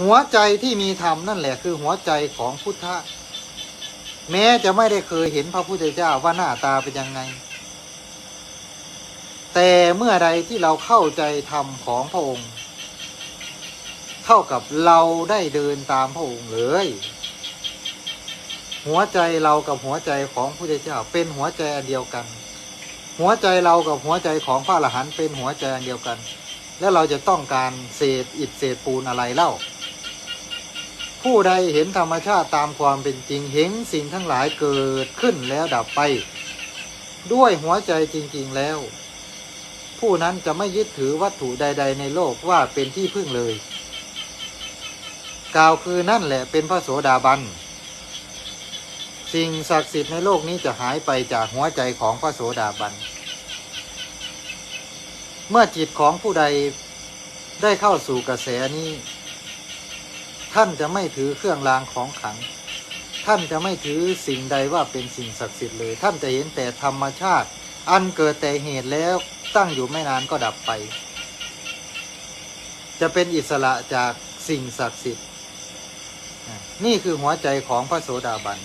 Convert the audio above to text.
หัวใจที่มีธรรมนั่นแหละคือหัวใจของพุทธะ แม้จะไม่ได้เคยเห็นพระพุทธเจ้าว่าหน้าตาเป็นยังไง แต่เมื่อใดที่เราเข้าใจธรรมของพระองค์ เท่ากับเราได้เดินตามพระองค์เลย หัวใจเรากับหัวใจของพระพุทธเจ้าเป็นหัวใจอันเดียวกัน หัวใจเรากับหัวใจของพระอรหันต์เป็นหัวใจอันเดียวกัน แล้วเราจะต้องการเศษอิฐเศษปูนอะไรเล่า ผู้ใดเห็นธรรมชาติตามความเป็นจริงเห็นสิ่งทั้งหลายเกิดขึ้นแล้วดับไป ด้วยหัวใจจริง ๆแล้ว ผู้นั้นจะไม่ยึดถือวัตถุใด ๆ ในโลกว่าเป็นที่พึ่งเลย กล่าวคือนั่นแหละเป็นพระโสดาบัน สิ่งศักดิ์สิทธิ์ในโลกนี้จะหายไปจากหัวใจของพระโสดาบัน เมื่อจิตของผู้ใดได้เข้าสู่กระแสนี้ ท่านจะไม่ถือเครื่องรางของขลัง ท่านจะไม่ถือสิ่งใดว่าเป็นสิ่งศักดิ์สิทธิ์เลย ท่านจะเห็นแต่ธรรมชาติ อันเกิดแต่เหตุแล้วตั้งอยู่ไม่นานก็ดับไป จะเป็นอิสระจากสิ่งศักดิ์สิทธิ์ นี่คือหัวใจของพระโสดาบัน